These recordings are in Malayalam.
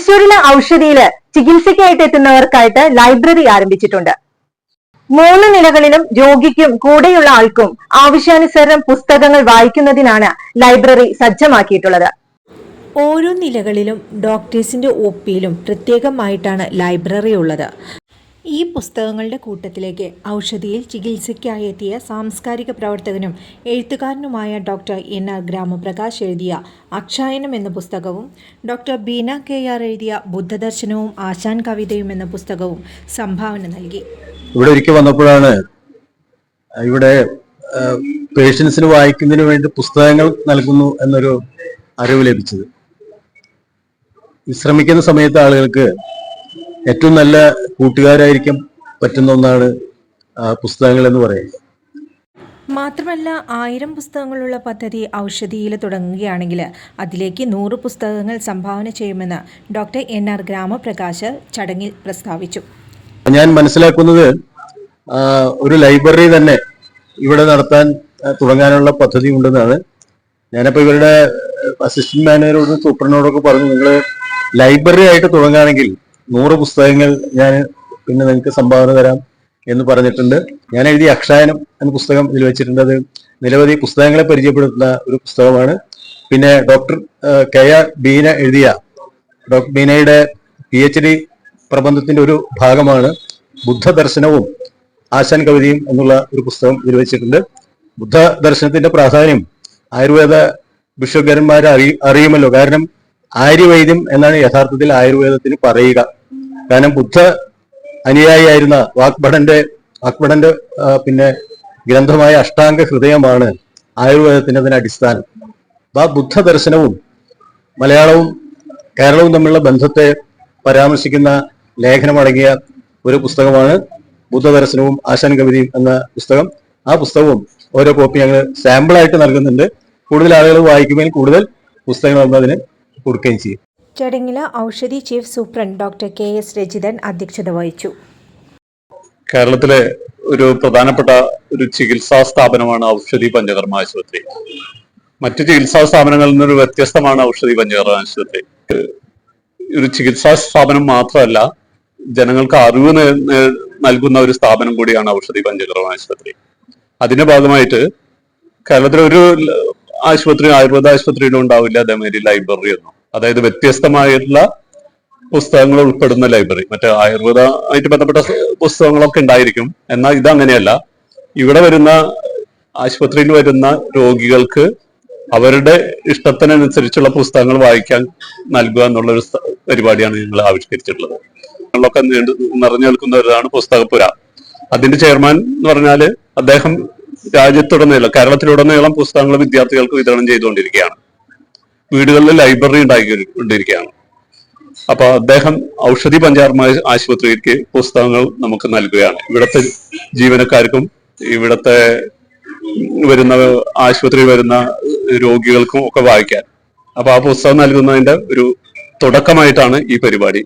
തൃശൂരിലെ ഔഷധിയിൽ ചികിത്സയ്ക്കായിട്ട് എത്തുന്നവർക്കായിട്ട് ലൈബ്രറി ആരംഭിച്ചിട്ടുണ്ട്. മൂന്ന് നിലകളിലും രോഗിക്കും കൂടെയുള്ള ആൾക്കും ആവശ്യാനുസരണം പുസ്തകങ്ങൾ വായിക്കുന്നതിനാണ് ലൈബ്രറി സജ്ജമാക്കിയിട്ടുള്ളത്. ഓരോ നിലകളിലും ഡോക്ടേഴ്സിന്റെ ഒ പിയിലും പ്രത്യേകമായിട്ടാണ് ലൈബ്രറി ഉള്ളത്. ഈ പുസ്തകങ്ങളുടെ കൂട്ടത്തിലേക്ക് ഔഷധിയിൽ ചികിത്സയ്ക്കായി എത്തിയ സാംസ്കാരിക പ്രവർത്തകനും എഴുത്തുകാരനുമായ ഡോക്ടർ എൻ ആർ ഗ്രാമപ്രകാശ് എഴുതിയ അക്ഷായനം എന്ന പുസ്തകവും ഡോക്ടർ ബീന കെ ആർ എഴുതിയ ബുദ്ധദർശനവും ആശാൻ കവിതയും എന്ന പുസ്തകവും സംഭാവന നൽകി. ഇവിടെ ഒരിക്കൽ വന്നപ്പോഴാണ് ഇവിടെ പേഷ്യൻസിന് വായിക്കുന്നതിന് വേണ്ടി പുസ്തകങ്ങൾ നൽകുന്നു എന്നൊരു അറിവ് ലഭിച്ചത്. വിശ്രമിക്കുന്ന സമയത്ത് ആളുകൾക്ക് ഏറ്റവും നല്ല കൂട്ടുകാരായിരിക്കും പറ്റുന്ന ഒന്നാണ് പുസ്തകങ്ങൾ എന്ന് പറയുന്നത്. മാത്രമല്ല ആയിരം പുസ്തകങ്ങളുള്ള പദ്ധതി ഔഷധിയിൽ തുടങ്ങുകയാണെങ്കിൽ അതിലേക്ക് നൂറ് പുസ്തകങ്ങൾ സംഭാവന ചെയ്യുമെന്ന് ഡോക്ടർ എൻ ആർ ഗ്രാമപ്രകാശ് ചടങ്ങിൽ പ്രസ്താവിച്ചു. ഞാൻ മനസ്സിലാക്കുന്നത് ഒരു ലൈബ്രറി തന്നെ ഇവിടെ നടത്താൻ തുടങ്ങാനുള്ള പദ്ധതി ഉണ്ടെന്നാണ്. ഞാനപ്പോൾ ഇവരുടെ അസിസ്റ്റന്റ് മാനേജറോടും സൂപ്രനോടൊക്കെ പറഞ്ഞു നിങ്ങൾ ലൈബ്രറി ആയിട്ട് തുടങ്ങുകയാണെങ്കിൽ നൂറ് പുസ്തകങ്ങൾ ഞാൻ പിന്നെ നിങ്ങൾക്ക് സംഭാവന തരാം എന്ന് പറഞ്ഞിട്ടുണ്ട്. ഞാൻ എഴുതിയ അക്ഷായനം എന്ന പുസ്തകം ഇതിൽ വെച്ചിട്ടുണ്ട്. അത് നിരവധി പുസ്തകങ്ങളെ പരിചയപ്പെടുത്തുന്ന ഒരു പുസ്തകമാണ്. പിന്നെ ഡോക്ടർ കെ ആർ ബീന എഴുതിയ ഡോക്ടർ ബീനയുടെ പി എച്ച് ഡി പ്രബന്ധത്തിന്റെ ഒരു ഭാഗമാണ് ബുദ്ധ ദർശനവും ആശാൻ കവിതയും എന്നുള്ള ഒരു പുസ്തകം ഇതിൽ വെച്ചിട്ടുണ്ട്. ബുദ്ധ ദർശനത്തിന്റെ പ്രാധാന്യം ആയുർവേദ വിശ്വകരന്മാരെ അറി അറിയുമല്ലോ. കാരണം ആര്യവൈദ്യം എന്നാണ് യഥാർത്ഥത്തിൽ ആയുർവേദത്തിന് പറയുക. കാരണം ബുദ്ധ അനുയായിയായിരുന്ന വാക്ബടന്റെ വാക്ഭടന്റെ ആ, പിന്നെ ഗ്രന്ഥമായ അഷ്ടാംഗ ഹൃദയമാണ് ആയുർവേദത്തിന്റെ അതിന് അടിസ്ഥാനം ആ ബുദ്ധ ദർശനവും മലയാളവും കേരളവും തമ്മിലുള്ള ബന്ധത്തെ പരാമർശിക്കുന്ന ലേഖനമടങ്ങിയ ഒരു പുസ്തകമാണ് ബുദ്ധ ദർശനവും ആശാൻ കവിതയും എന്ന പുസ്തകം. ആ പുസ്തകവും ഓരോ കോപ്പി ഞങ്ങൾ സാമ്പിളായിട്ട് നൽകുന്നുണ്ട്. കൂടുതൽ ആളുകൾ വായിക്കുമെങ്കിൽ കൂടുതൽ പുസ്തകങ്ങൾ നമ്മൾ അതിന് കൊടുക്കുകയും ചെയ്യും. ചടങ്ങിൽ Oushadhi chief superintendent doctor K S Rajithan അധ്യക്ഷത വഹിച്ചു. കേരളത്തിലെ ഒരു പ്രധാനപ്പെട്ട ഒരു ചികിത്സാ സ്ഥാപനമാണ് ഔഷധി പഞ്ചകർമ്മ ആശുപത്രി. മറ്റു ചികിത്സാ സ്ഥാപനങ്ങളിൽ നിന്നൊരു വ്യത്യസ്തമാണ് ഔഷധി പഞ്ചകർമ്മ ആശുപത്രി. ഒരു ചികിത്സാ സ്ഥാപനം മാത്രമല്ല ജനങ്ങൾക്ക് അറിവ് നൽകുന്ന ഒരു സ്ഥാപനം കൂടിയാണ് ഔഷധി പഞ്ചകർമ്മ ആശുപത്രി. അതിന്റെ ഭാഗമായിട്ട് കേരളത്തിലെ ഒരു ആശുപത്രി ആയുർവേദ ആശുപത്രിയിലും ഉണ്ടാവില്ല അതേമാതിരി ലൈബ്രറി ഒന്നും അതായത് വ്യത്യസ്തമായിട്ടുള്ള പുസ്തകങ്ങൾ ഉൾപ്പെടുന്ന ലൈബ്രറി. മറ്റേ ആയുർവേദ ആയിട്ട് ബന്ധപ്പെട്ട പുസ്തകങ്ങളൊക്കെ ഉണ്ടായിരിക്കും. എന്നാൽ ഇതങ്ങനെയല്ല ഇവിടെ വരുന്ന ആശുപത്രിയിൽ വരുന്ന രോഗികൾക്ക് അവരുടെ ഇഷ്ടത്തിനനുസരിച്ചുള്ള പുസ്തകങ്ങൾ വായിക്കാൻ നൽകുക എന്നുള്ള ഒരു പരിപാടിയാണ് ഞങ്ങൾ ആവിഷ്കരിച്ചിട്ടുള്ളത്. ഞങ്ങളൊക്കെ നിറഞ്ഞു നിൽക്കുന്നവരാണ് പുസ്തകപ്പുര. അതിന്റെ ചെയർമാൻ എന്ന് പറഞ്ഞാൽ അദ്ദേഹം രാജ്യത്തുടനീളം കേരളത്തിലുടനീളം പുസ്തകങ്ങൾ വിദ്യാർത്ഥികൾക്ക് വിതരണം ചെയ്തുകൊണ്ടിരിക്കുകയാണ്. വീടുകളിൽ ലൈബ്രറി ഉണ്ടാക്കിക്കൊണ്ടിരിക്കുകയാണ് അപ്പൊ അദ്ദേഹം ഔഷധി പഞ്ചാർമ ആശുപത്രിക്ക് പുസ്തകങ്ങൾ നമുക്ക് നൽകുകയാണ്. ഇവിടുത്തെ ജീവനക്കാർക്കും ഇവിടുത്തെ വരുന്ന ആശുപത്രി വരുന്ന രോഗികൾക്കും ഒക്കെ വായിക്കാൻ. അപ്പൊ ആ പുസ്തകം നൽകുന്നതിന്റെ ഒരു തുടക്കമായിട്ടാണ് ഈ പരിപാടി.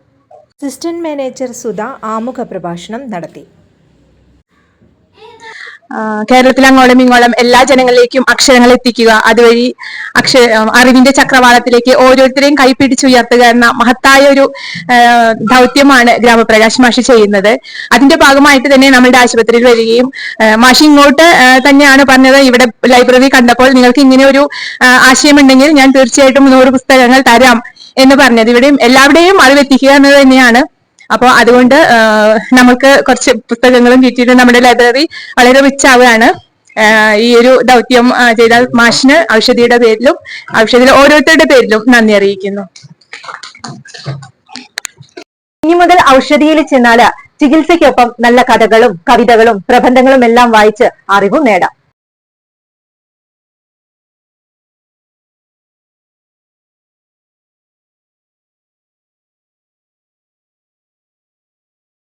അസിസ്റ്റന്റ് മാനേജർ സുധ ആമുഖ പ്രഭാഷണം നടത്തി. കേരളത്തിൽ അങ്ങോളം ഇങ്ങോളം എല്ലാ ജനങ്ങളിലേക്കും അക്ഷരങ്ങൾ എത്തിക്കുക അതുവഴി അക്ഷര അറിവിന്റെ ചക്രവാളത്തിലേക്ക് ഓരോരുത്തരെയും കൈപ്പിടിച്ചുയർത്തുക എന്ന മഹത്തായ ഒരു ദൗത്യമാണ് ഗ്രാമപ്രകാശ് മാഷി ചെയ്യുന്നത്. അതിന്റെ ഭാഗമായിട്ട് തന്നെ നമ്മളുടെ ആശുപത്രിയിൽ വരികയും മാഷി ഇങ്ങോട്ട് തന്നെയാണ് പറഞ്ഞത്. ഇവിടെ ലൈബ്രറി കണ്ടപ്പോൾ നിങ്ങൾക്ക് ഇങ്ങനെ ഒരു ആശയമുണ്ടെങ്കിൽ ഞാൻ തീർച്ചയായിട്ടും നൂറ് പുസ്തകങ്ങൾ തരാം എന്ന് പറഞ്ഞത്. ഇവിടെയും എല്ലാവരുടെയും അറിവെത്തിക്കുക എന്നത് തന്നെയാണ്. അപ്പോൾ അതുകൊണ്ട് നമുക്ക് കുറച്ച് പുസ്തകങ്ങളും കിട്ടിയിട്ട് നമ്മുടെ ലൈബ്രറി വളരെ റിച്ച് ആവുകയാണ്. ഈ ഒരു ദൗത്യം ചെയ്ത മാഷിന് ഔഷധിയുടെ പേരിലും ഔഷധിയിലെ ഓരോരുത്തരുടെ പേരിലും നന്ദി അറിയിക്കുന്നു. ഇനി മുതൽ ഔഷധിയിൽ ചെന്നാൽ ചികിത്സയ്ക്കൊപ്പം നല്ല കഥകളും കവിതകളും പ്രബന്ധങ്ങളും എല്ലാം വായിച്ച് അറിവും നേടാം.